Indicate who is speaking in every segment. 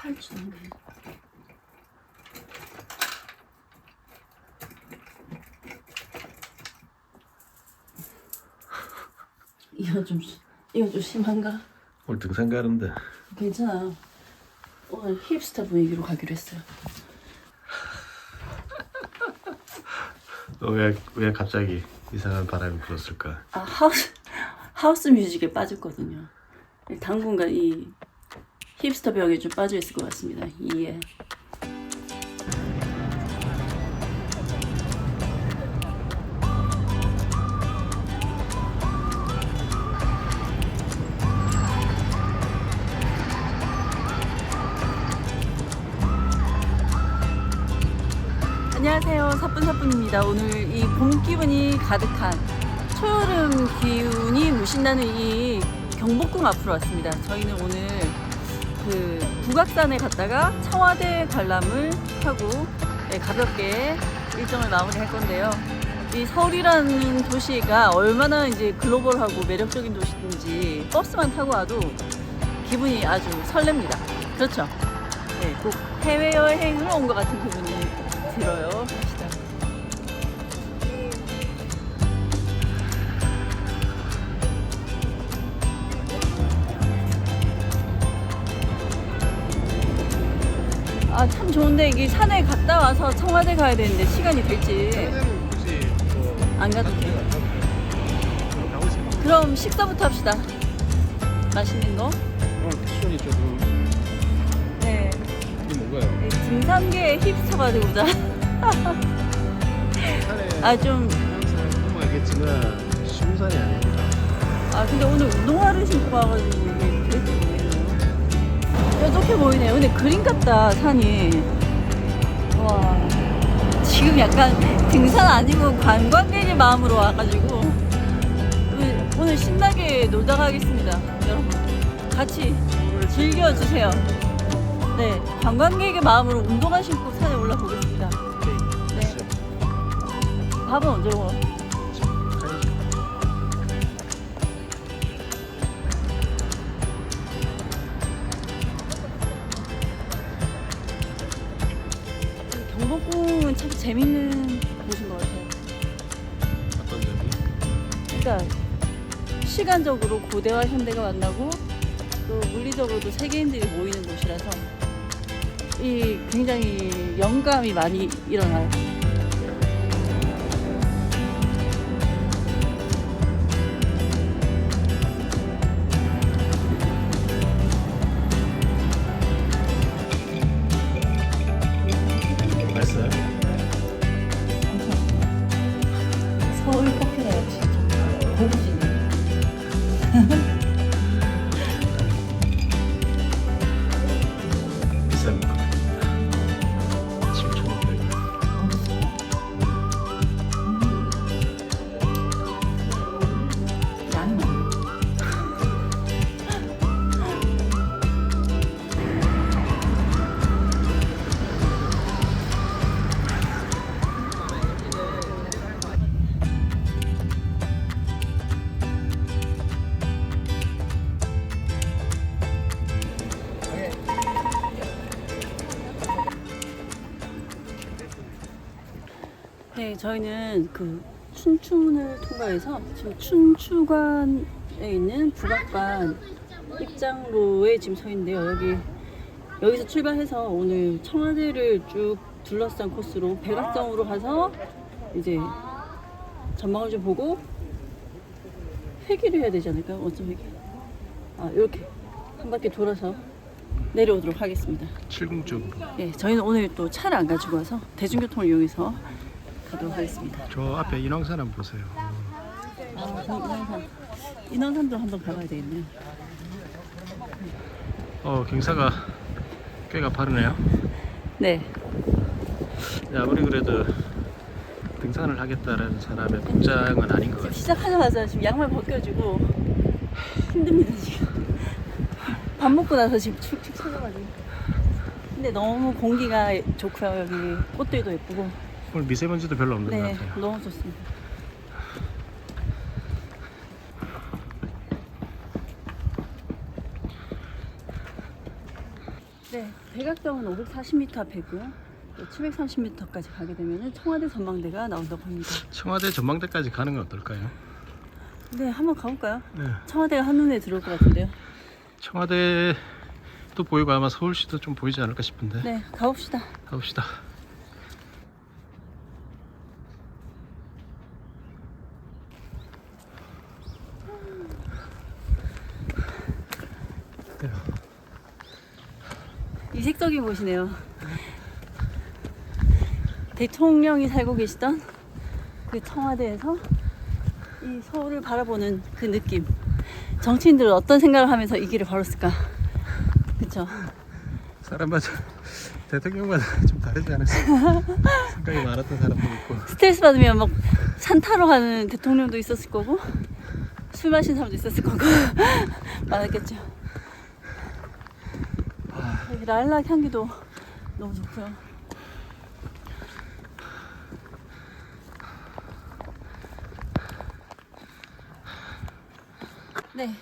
Speaker 1: 8천. 이거 좀 심- 이거 좀 심한가?
Speaker 2: 오늘 등산 가는데
Speaker 1: 괜찮아요. 오늘 힙스터 분위기로 가기로 했어요.
Speaker 2: 왜 왜 갑자기 이상한 바람이 불었을까?
Speaker 1: 아 하우스 하우스 뮤직에 빠졌거든요. 당분간 이 힙스터 병에 좀 빠져 있을 것 같습니다. 예. 안녕하세요. 사뿐사뿐입니다. 오늘 이 봄 기분이 가득한 초여름 기운이 무신나는 이 경복궁 앞으로 왔습니다. 저희는 오늘 그 북악산에 갔다가 청와대 관람을 하고 네, 가볍게 일정을 마무리할 건데요. 이 서울이라는 도시가 얼마나 이제 글로벌하고 매력적인 도시인지 버스만 타고 와도 기분이 아주 설렙니다. 그렇죠? 네, 꼭 해외여행을 온 것 같은 기분이 들어요. 아, 참 좋은데 이게 산에 갔다 와서 청와대 가야 되는데 시간이 될지 뭐안 가도 돼요. 그럼 식사부터 합시다. 맛있는 거?
Speaker 2: 패션이 조금
Speaker 1: 네.
Speaker 2: 이게 뭔가요?
Speaker 1: 네, 등산계 힙스터가 되고자.
Speaker 2: 산에
Speaker 1: 아, 좀
Speaker 2: 항상 보면 알겠지만 쉬운 산이 아닙니다.
Speaker 1: 아 근데 오늘 운동화를 신고 와가지고 이게 뾰족해 보이네요. 근데 그림 같다 산이. 와. 지금 약간 등산 아니고 관광객의 마음으로 와가지고. 오늘, 오늘 신나게 놀다 가겠습니다 여러분. 같이 즐겨주세요. 네 관광객의 마음으로 운동화 신고 산에 올라보겠습니다. 네. 밥은 언제 먹어? 재밌는 곳인 것 같아요.
Speaker 2: 어떤 점이?
Speaker 1: 그러니까 시간적으로 고대와 현대가 만나고 또 물리적으로도 세계인들이 모이는 곳이라서 이 굉장히 영감이 많이 일어나요. 저희는 그 춘춘을 통과해서 지금 춘추관에 있는 북악관 입장로에 지금 서 있는데요. 여기 여기서 출발해서 오늘 청와대를 쭉 둘러싼 코스로 백악정으로 가서 이제 전망을 좀 보고 회기를 해야 되지 않을까요? 어쩜 회기? 아, 이렇게 한 바퀴 돌아서 내려오도록 하겠습니다.
Speaker 2: 칠궁 쪽으로.
Speaker 1: 예, 저희는 오늘 또 차를 안 가지고 와서 대중교통을 이용해서 가도록 하겠습니다.
Speaker 2: 저 앞에 인왕산 한번 보세요.
Speaker 1: 아, 저 인왕산. 인왕산도 한번 가봐야 되겠네요.
Speaker 2: 어, 경사가 꽤가 바르네요.
Speaker 1: 네.
Speaker 2: 네, 아무리 그래도 등산을 하겠다는 사람의 복장은 아닌 것
Speaker 1: 지금
Speaker 2: 같아요.
Speaker 1: 시작하자마자 지금 양말 벗겨지고 힘듭니다, 지금. 밥 먹고 나서 지금 축축 쳐져가지고. 근데 너무 공기가 좋고요, 여기. 꽃들도 예쁘고.
Speaker 2: 오늘 미세먼지도 별로 없는
Speaker 1: 네,
Speaker 2: 것 같아요.
Speaker 1: 너무 좋습니다. 네, 백악정은 540m 앞에고요. 730m까지 가게 되면 청와대 전망대가 나온다고 합니다.
Speaker 2: 청와대 전망대까지 가는 건 어떨까요?
Speaker 1: 네, 한번 가볼까요?
Speaker 2: 네.
Speaker 1: 청와대가 한눈에 들어올 것 같은데요.
Speaker 2: 청와대도 보이고 아마 서울시도 좀 보이지 않을까 싶은데
Speaker 1: 네, 가봅시다.
Speaker 2: 가봅시다. 네.
Speaker 1: 이색적인 곳이네요. 대통령이 살고 계시던 그 청와대에서 이 서울을 바라보는 그 느낌. 정치인들은 어떤 생각을 하면서 이 길을 걸었을까? 그쵸?
Speaker 2: 사람마다 대통령마다 좀 다르지 않았어 생각이 많았던 사람도 있고
Speaker 1: 스트레스 받으면 막 산타로 가는 대통령도 있었을 거고 술 마신 사람도 있었을 거고 많았겠죠. 랄락 향기도 너무 좋고요. 네,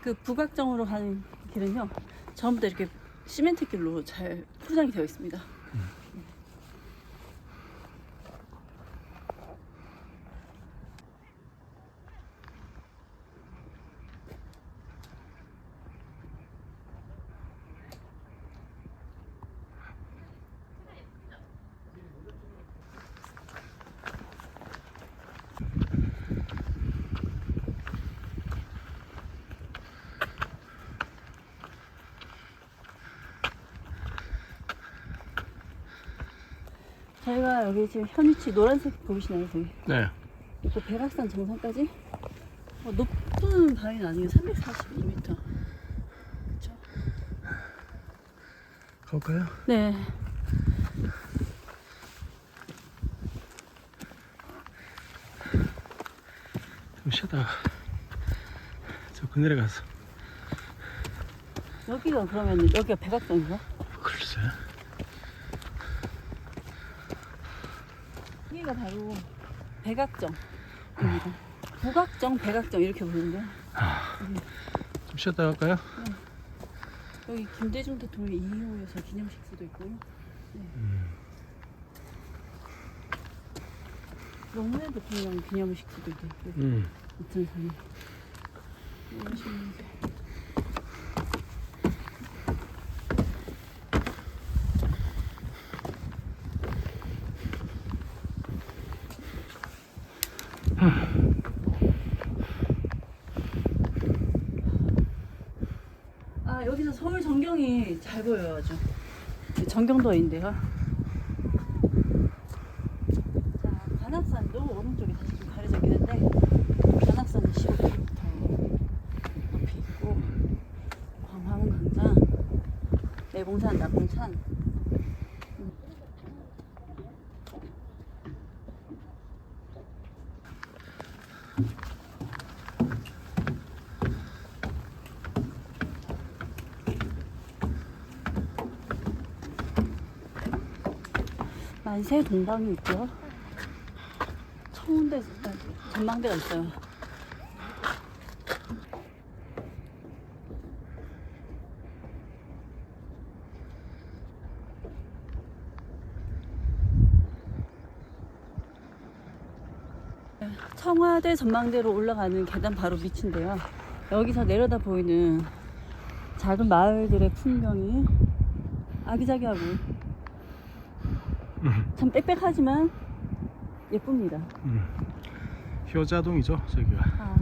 Speaker 1: 그 북악정으로 가는 길은요 전부 다 이렇게 시멘트 길로 잘 포장이 되어 있습니다. 저희가 여기 지금 현위치 노란색 보이시나요? 저기
Speaker 2: 네
Speaker 1: 그 백악산 정상까지 어, 높은 바위는 아니에요. 342m. 그렇죠?
Speaker 2: 가볼까요?
Speaker 1: 네.
Speaker 2: 좀 쉬다가 저 그늘에 가서
Speaker 1: 여기가 그러면 여기가 백악정인가?
Speaker 2: 글쎄
Speaker 1: 여기가 바로 백악정입니다. 북악정, 백악정 이렇게 부르는데요.
Speaker 2: 좀 쉬었다 갈까요?
Speaker 1: 여기 김대중 대통령 2호에서 기념식수도 있고요. 네. 노무현 대통령 기념식수도 있고
Speaker 2: 음.
Speaker 1: 이런 식으로 해서. 아 여기서 서울 전경이 잘 보여요 아주 이 전경도인데요. 자 관악산도 오른쪽에 다시 좀 가려져 있는데 관악산은 15km 높이 있고 광화문광장 내봉산 남봉산 만세 동방이 있고요. 청운대 전망대가 있어요. 청와대 전망대로 올라가는 계단 바로 밑인데요. 여기서 내려다 보이는 작은 마을들의 풍경이 아기자기하고 참 빽빽하지만 예쁩니다.
Speaker 2: 음. 효자동이죠 저기가
Speaker 1: 아,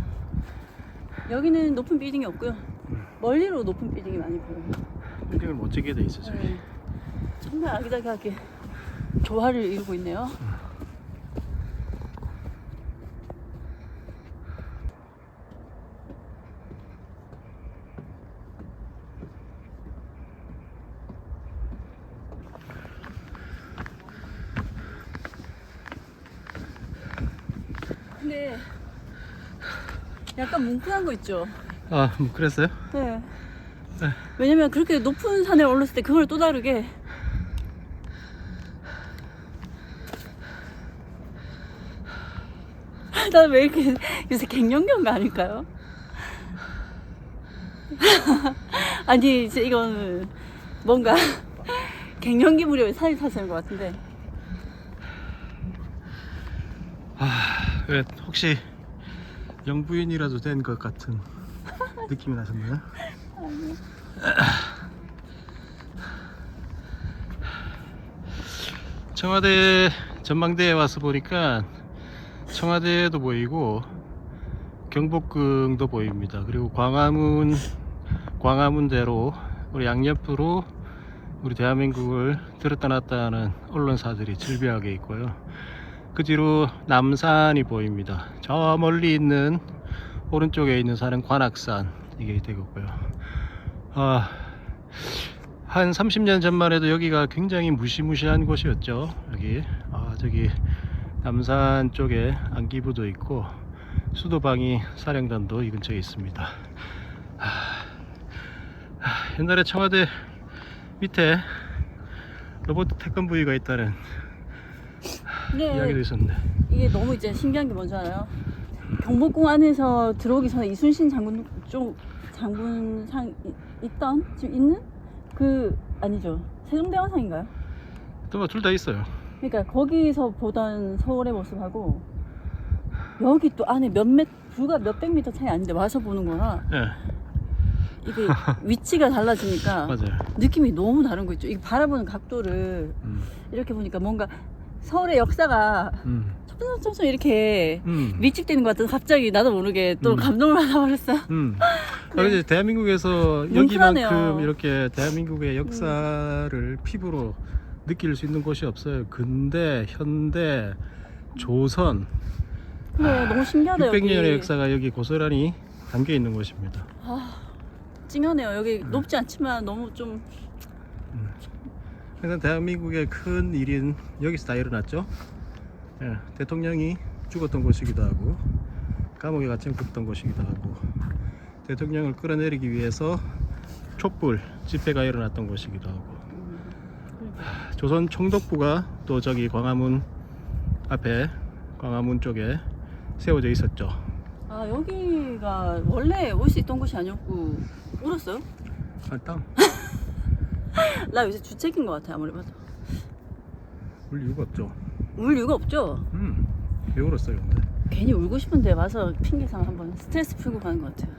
Speaker 1: 여기는 높은 빌딩이 없고요. 멀리로 높은 빌딩이 많이 보여요.
Speaker 2: 빌딩을 멋지게 돼 있어 저기
Speaker 1: 네. 정말 아기자기하게 조화를 이루고 있네요. 근데 약간 뭉클한 거 있죠?
Speaker 2: 아 뭐 그랬어요?
Speaker 1: 네.
Speaker 2: 네.
Speaker 1: 왜냐면 그렇게 높은 산에 올랐을 때 그걸 또 다르게 나 왜 이렇게 요새 갱년기인가 아닐까요? 아니 이제 이거는 뭔가 갱년기 무렵에 살이 타시는 것 같은데.
Speaker 2: 아, 왜 혹시 영부인이라도 된 것 같은 느낌이 나셨나요? 청와대 전망대에 와서 보니까 청와대도 보이고 경복궁도 보입니다. 그리고 광화문 광화문대로 우리 양옆으로 우리 대한민국을 들었다 놨다 하는 언론사들이 질비하게 있고요. 그 뒤로 남산이 보입니다. 저 멀리 있는 오른쪽에 있는 산은 관악산 이게 되겠고요. 아, 한 30년 전만 해도 여기가 굉장히 무시무시한 곳이었죠. 여기 아, 저기 남산 쪽에 안기부도 있고 수도방위 사령단도 이 근처에 있습니다. 아, 아, 옛날에 청와대 밑에 로봇 태권부위가 있다는
Speaker 1: 근데
Speaker 2: 이야기도 있었는데
Speaker 1: 이게 너무 이제 신기한 게 뭔지 알아요? 경복궁 안에서 들어오기 전에 이순신 장군 쪽 장군상 이- 있던 지금 있는 그 아니죠 세종대왕상인가요?
Speaker 2: 또둘 다 있어요.
Speaker 1: 그러니까 거기서 보던 서울의 모습하고 여기 또 안에 몇몇 불과 몇백 미터 차이 아닌데 와서 보는 거라
Speaker 2: 예,
Speaker 1: 이게 위치가 달라지니까
Speaker 2: 맞아요.
Speaker 1: 느낌이 너무 다른 거 있죠. 이 바라보는 각도를
Speaker 2: 음,
Speaker 1: 이렇게 보니까 뭔가 서울의 역사가
Speaker 2: 음,
Speaker 1: 점점점 이렇게
Speaker 2: 음.
Speaker 1: 밀집되는 것 같아서 갑자기 나도 모르게 또
Speaker 2: 음.
Speaker 1: 감동을 받아버렸어요.
Speaker 2: 음. 아, 이제 대한민국에서
Speaker 1: 뭉클하네요.
Speaker 2: 여기만큼 이렇게 대한민국의 역사를 피부로 느낄 수 있는 곳이 없어요. 근대, 현대, 조선
Speaker 1: 그래 너무 신기하다 여기.
Speaker 2: 600년의 역사가 여기 고스란히 담겨 있는 곳입니다.
Speaker 1: 아, 찡하네요. 여기
Speaker 2: 음.
Speaker 1: 높지 않지만 너무 좀
Speaker 2: 항상 대한민국의 큰 일인 여기서 다 일어났죠. 예, 대통령이 죽었던 곳이기도 하고 감옥에 갇혀 죽었던 곳이기도 하고 대통령을 끌어내리기 위해서 촛불 집회가 일어났던 곳이기도 하고 조선 총독부가 또 저기 광화문 앞에 광화문 쪽에 세워져 있었죠.
Speaker 1: 아 여기가 원래 올 수 있던 곳이 아니었고 울었어요?
Speaker 2: 아, 땅.
Speaker 1: 나 요새 주책인 것 같아 아무리 봐도.
Speaker 2: 울 이유가 없죠.
Speaker 1: 울 이유가 없죠.
Speaker 2: 음, 왜 울었어요, 근데?
Speaker 1: 괜히 울고 싶은데 와서 핑계 삼아 한번 스트레스 풀고 가는 것 같아요.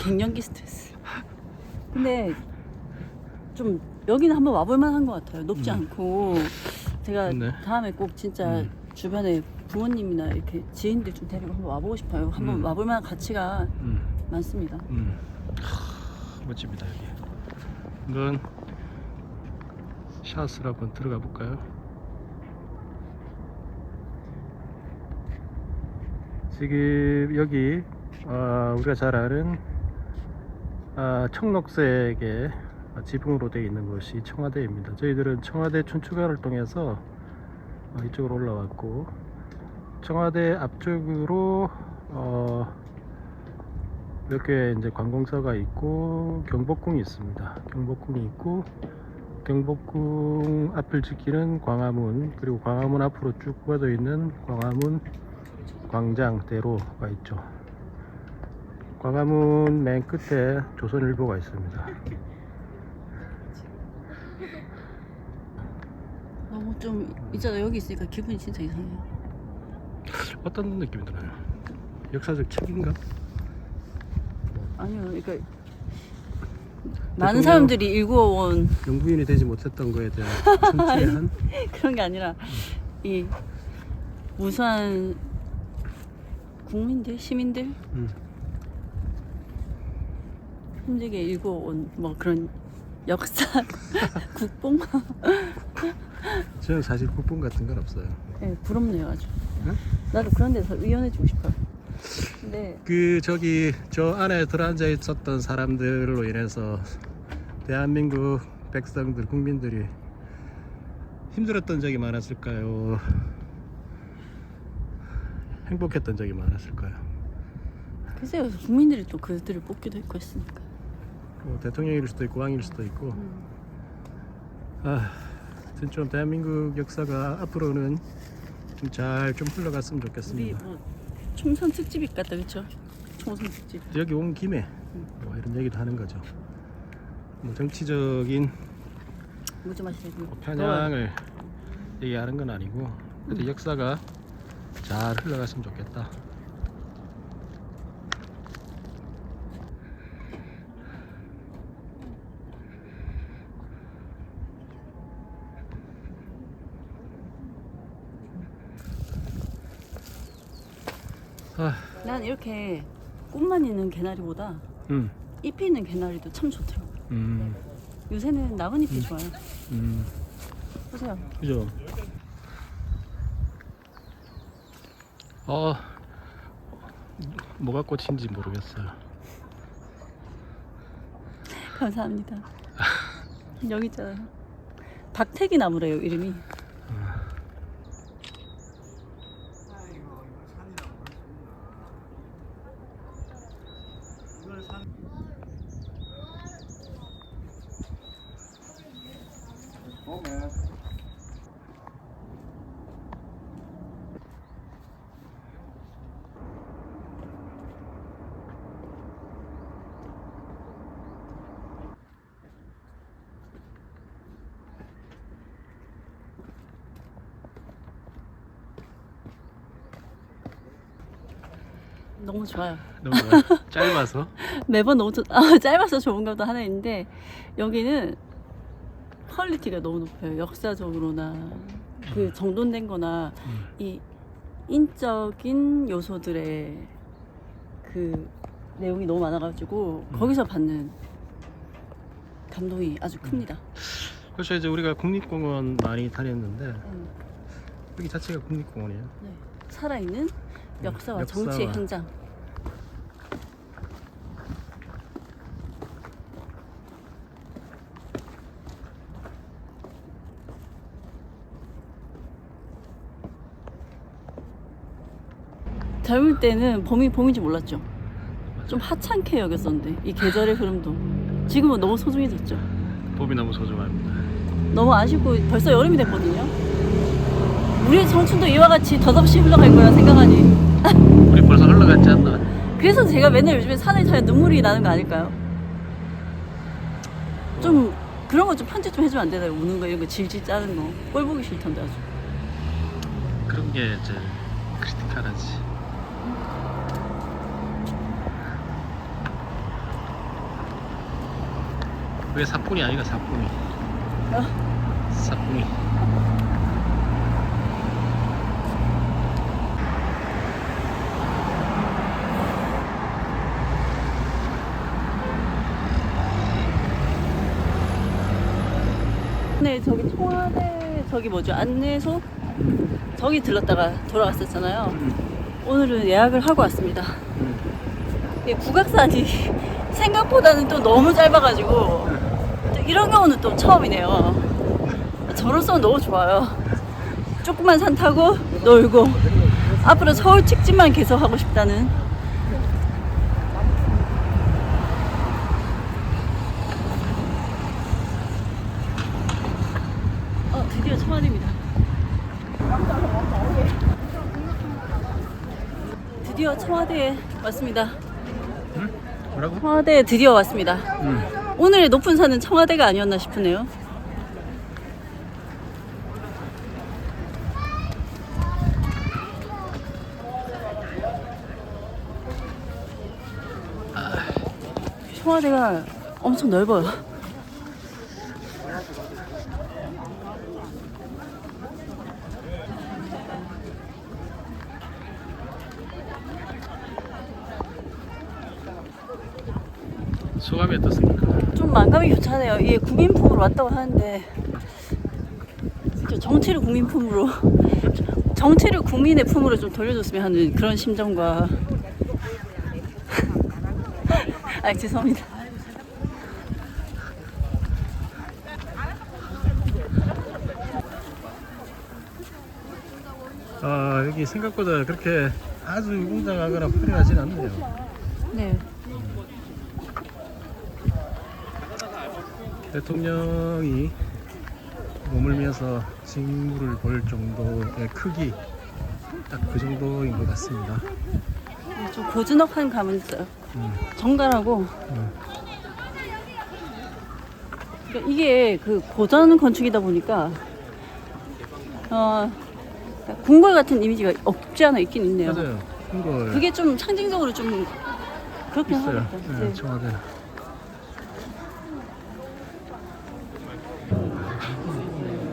Speaker 1: 갱년기 스트레스. 근데 좀 여기는 한번 와볼 만한 것 같아요. 높지
Speaker 2: 음.
Speaker 1: 않고 제가
Speaker 2: 좋네.
Speaker 1: 다음에 꼭 진짜
Speaker 2: 음.
Speaker 1: 주변에 부모님이나 이렇게 지인들 좀 데리고 한번 와보고 싶어요. 한번
Speaker 2: 음.
Speaker 1: 와볼 만한 가치가
Speaker 2: 음.
Speaker 1: 많습니다.
Speaker 2: 음. 하, 멋집니다 여기. 이건 샷을 한번 들어가 볼까요? 지금 여기 어, 우리가 잘 아는 아, 청록색의 지붕으로 되어 있는 곳이 청와대입니다. 저희들은 청와대 춘추관을 통해서 어, 이쪽으로 올라왔고 청와대 앞쪽으로 어, 몇개 이제 관공서가 있고 경복궁이 있습니다. 경복궁이 있고 경복궁 앞을 지키는 광화문 그리고 광화문 앞으로 쭉 뻗어 있는 광화문 광장대로가 있죠. 광화문 맨 끝에 조선일보가 있습니다.
Speaker 1: 너무 좀 있잖아 여기 있으니까 기분이 진짜 이상해요.
Speaker 2: 어떤 느낌이 드나요? 역사적 책임감?
Speaker 1: 아니요, 그러니까 많은 사람들이 일구어온
Speaker 2: 영부인이 되지 못했던 거에 대한 천추한
Speaker 1: 그런 게 아니라 이 무수한 국민들, 시민들
Speaker 2: 음.
Speaker 1: 힘들게 일구어온 뭐 그런 역사 국뽕
Speaker 2: 저는 사실 국뽕 같은 건 없어요.
Speaker 1: 네, 부럽네요 아주.
Speaker 2: 응?
Speaker 1: 나도 그런 데서 의연해지고 싶어요. 근데
Speaker 2: 그 저기 저 안에 들어앉아 있었던 사람들로 인해서 대한민국 백성들 국민들이 힘들었던 적이 많았을까요? 행복했던 적이 많았을까요?
Speaker 1: 글쎄요 국민들이 또 그들을 뽑기도 했고 했으니까.
Speaker 2: 뭐 대통령일 수도 있고 왕일 수도 있고
Speaker 1: 음.
Speaker 2: 아, 하여튼 좀 대한민국 역사가 앞으로는 좀 잘 좀 흘러갔으면
Speaker 1: 우리
Speaker 2: 좋겠습니다.
Speaker 1: 뭐 총선 특집이 같다 그쵸? 총선 특집.
Speaker 2: 여기 온 김에 뭐 이런 얘기도 하는 거죠. 뭐 정치적인
Speaker 1: 마시세요.
Speaker 2: 뭐 편향을 얘기하는 건 아니고 그래도 역사가 잘 흘러갔으면 좋겠다. 아,
Speaker 1: 난 이렇게 꽃만 있는 개나리보다
Speaker 2: 음,
Speaker 1: 잎이 있는 개나리도 참 좋더라고.
Speaker 2: 음,
Speaker 1: 요새는 나뭇잎이 좋아요.
Speaker 2: 음,
Speaker 1: 보세요.
Speaker 2: 그죠? 어, 뭐가 꽃인지 모르겠어요.
Speaker 1: 감사합니다. 여기 있잖아요. 박태기 나무래요 이름이. 너무 좋아요.
Speaker 2: 너무 좋아요. 짧아서.
Speaker 1: 매번 너무 좋, 아, 짧아서 좋은 것도 하나 있는데 여기는 퀄리티가 너무 높아요. 역사적으로나 그 정돈된 거나
Speaker 2: 음.
Speaker 1: 이 인적인 요소들의 그 내용이 너무 많아가지고
Speaker 2: 음.
Speaker 1: 거기서 받는 감동이 아주 큽니다.
Speaker 2: 그렇죠. 이제 우리가 국립공원 많이 다녔는데
Speaker 1: 음,
Speaker 2: 여기 자체가 국립공원이에요.
Speaker 1: 네. 살아있는 역사와
Speaker 2: 음, 역사와
Speaker 1: 정치의 현장. 젊을 때는 봄이 봄인지 몰랐죠. 좀 하찮게 여겼었는데 이 계절의 흐름도 지금은 너무 소중해졌죠.
Speaker 2: 봄이 너무 소중합니다.
Speaker 1: 너무 아쉽고 벌써 여름이 됐거든요. 우리의 청춘도 이와 같이 덧없이 흘러갈 거라 생각하니
Speaker 2: 우리 벌써 흘러갔지 않나?
Speaker 1: 그래서 제가 맨날 요즘에 산을 타야 눈물이 나는 거 아닐까요? 좀 그런 거 좀 편집 좀 해주면 안 되나요? 우는 거 이런 거 질질 짜는 거 꼴 보기 싫던데 아주
Speaker 2: 그런 게 이제 크리티컬하지. 왜 사뿐이 아니가 사뿐이? 사뿐이.
Speaker 1: 네 저기 청와대 저기 뭐죠? 안내소? 저기 들렀다가 돌아갔었잖아요. 오늘은 예약을 하고 왔습니다. 이 국악산이 생각보다는 또 너무 짧아가지고 또 이런 경우는 또 처음이네요. 저로서는 너무 좋아요. 조그만 산 타고 놀고 앞으로 서울 직진만 계속 하고 싶다는 어 드디어 청와대입니다 드디어 청와대에 왔습니다
Speaker 2: 뭐라고?
Speaker 1: 청와대에 드디어 왔습니다
Speaker 2: 응.
Speaker 1: 오늘의 높은 산은 청와대가 아니었나 싶으네요. 청와대가 엄청 넓어요.
Speaker 2: 소감이 어떻습니까?
Speaker 1: 좀 만감이 교차네요. 이게 국민품으로 왔다고 하는데 저 정치를 국민품으로 정치를 국민의 품으로 좀 돌려줬으면 하는 그런 심정과 아 죄송합니다.
Speaker 2: 아 여기 생각보다 그렇게 아주 웅장하거나 화려하진 않네요.
Speaker 1: 네.
Speaker 2: 대통령이 머물면서 직무를 볼 정도의 크기 딱 그 정도인 것 같습니다.
Speaker 1: 네, 좀 고즈넉한 감은 있어요.
Speaker 2: 음,
Speaker 1: 정갈하고
Speaker 2: 음.
Speaker 1: 그러니까 이게 그 고전 건축이다 보니까 어 궁궐 같은 이미지가 없지 않아 있긴 있네요.
Speaker 2: 맞아요. 이거
Speaker 1: 그게 좀 상징적으로 좀 그렇긴. 하겠다.
Speaker 2: 네,
Speaker 1: 네.
Speaker 2: 청와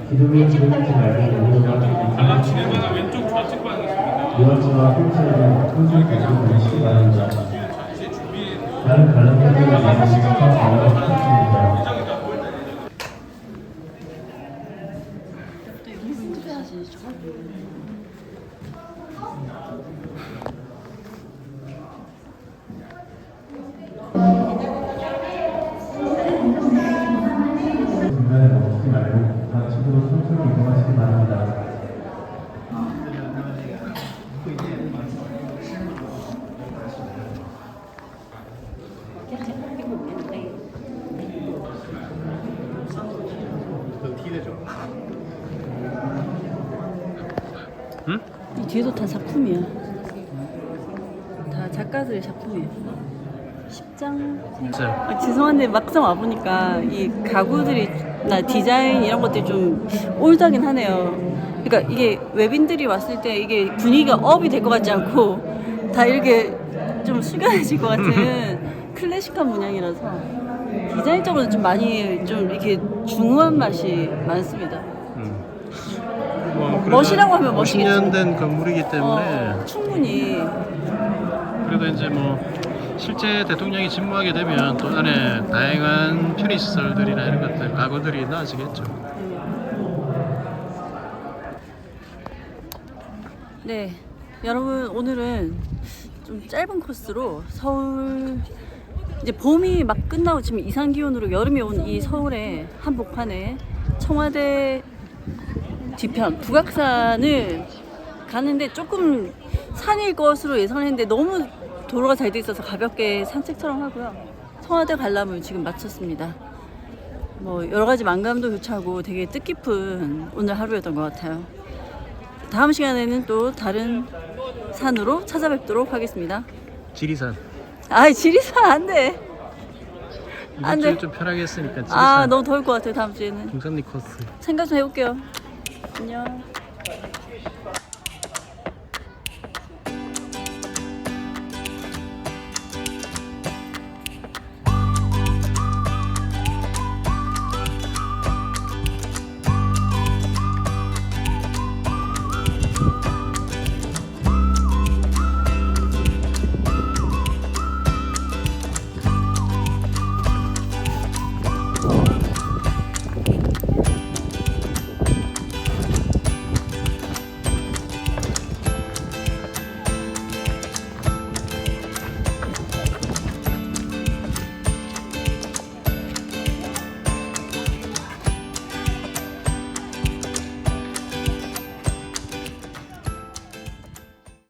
Speaker 3: 기둥에 지나지 말고 오른쪽 진행하다 왼쪽 좌측 방향입니다. 유아지와 휠체어는 항상 가지고 계시기 바랍니다. 다른 관람객들을 위해서 방어가 부탁드립니다. 중간에 멈추지 말고 좌측으로 천천히 이동하시기 바랍니다.
Speaker 2: 응?
Speaker 1: 이 뒤에도 다 작품이야. 다 작가들의 작품이에요. 10장
Speaker 2: 있어요.
Speaker 1: 아, 죄송한데 막상 와보니까 이 가구들이 나 디자인 이런 것들이 좀 올드하긴 하네요. 그러니까 이게 외빈들이 왔을 때 이게 분위기가 업이 될 것 같지 않고 다 이렇게 좀 숙연해질 것 같은 클래식한 문양이라서 디자인적으로 좀 많이 좀 이렇게 중후한 맛이 많습니다.
Speaker 2: 음. 뭐 그래도
Speaker 1: 멋이라고 하면 멋이겠죠.
Speaker 2: 50년 된 건물이기 때문에
Speaker 1: 어, 충분히
Speaker 2: 그래도 이제 뭐 실제 대통령이 집무하게 되면 또 안에 다양한 편의시설들이나 이런 것들 가구들이 나아지겠죠.
Speaker 1: 네, 여러분 오늘은 좀 짧은 코스로 서울 이제 봄이 막 끝나고 지금 이상 기온으로 여름이 온 이 서울의 한복판에 청와대 뒤편 북악산을 가는데 조금 산일 것으로 예상했는데 너무 도로가 잘 돼 있어서 가볍게 산책처럼 하고요. 청와대 관람을 지금 마쳤습니다. 뭐 여러 가지 만감도 교차하고 되게 뜻깊은 오늘 하루였던 것 같아요. 다음 시간에는 또 다른 산으로 찾아뵙도록 하겠습니다.
Speaker 2: 지리산.
Speaker 1: 아이 지리산 안 돼. 안 돼.
Speaker 2: 좀 편하게 했으니까 지리산.
Speaker 1: 아 너무 더울 것 같아요 다음 주에는.
Speaker 2: 중산리 코스.
Speaker 1: 생각 좀 해볼게요. 안녕.